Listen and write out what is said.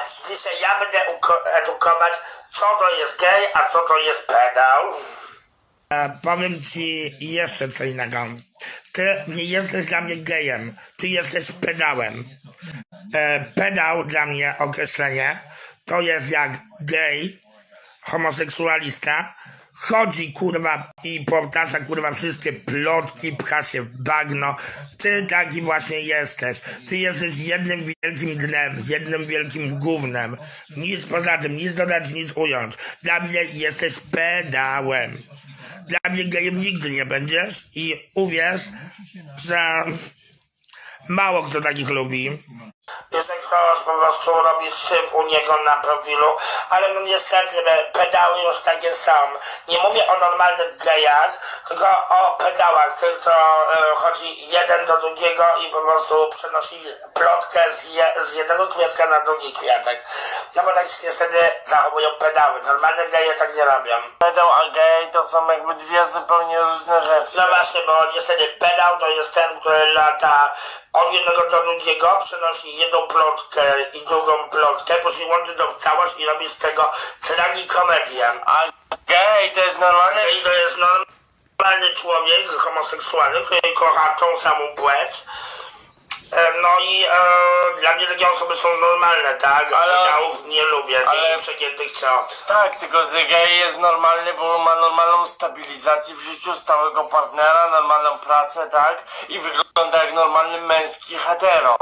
Dzisiaj ja będę uko- edukować, co to jest gej, a co to jest pedał. E, powiem ci jeszcze co innego. Ty nie jesteś dla mnie gejem, ty jesteś pedałem. E, pedał dla mnie określenie to jest jak gej, homoseksualista, chodzi kurwa i powtarza kurwa wszystkie plotki, pcha się w bagno. Ty taki właśnie jesteś. Ty jesteś jednym wielkim dnem, jednym wielkim gównem. Nic poza tym, nic dodać, nic ująć. Dla mnie jesteś pedałem. Dla mnie gejem nigdy nie będziesz i uwierz, że mało kto takich lubi. Ktoś po prostu robi syf u niego na profilu, ale no niestety pe- pedały już takie są. Nie mówię o normalnych gejach, tylko o pedałach, tych co e, chodzi jeden do drugiego i po prostu przenosi plotkę z, je, z jednego kwiatka na drugi kwiatek. No bo tak się niestety zachowują pedały. Normalne geje tak nie robią. Pedał a gej to są jakby dwie zupełnie różne rzeczy. No właśnie, bo niestety pedał to jest ten, który lata od jednego do drugiego, przenosi jedną plotkę i drugą plotkę, później łączy to w całość i robi z tego tragikomedię. A gej to jest normalne? I to jest normalny człowiek, homoseksualny, który kocha tą samą płeć. E, No i e, dla mnie takie osoby są normalne, tak? Ale- pedałów nie lubię, ale- przegiętych ciot. Tak, tylko że gej jest normalny, bo ma normalną stabilizację w życiu, stałego partnera, normalną pracę, tak? I wygląda jak normalny męski hetero.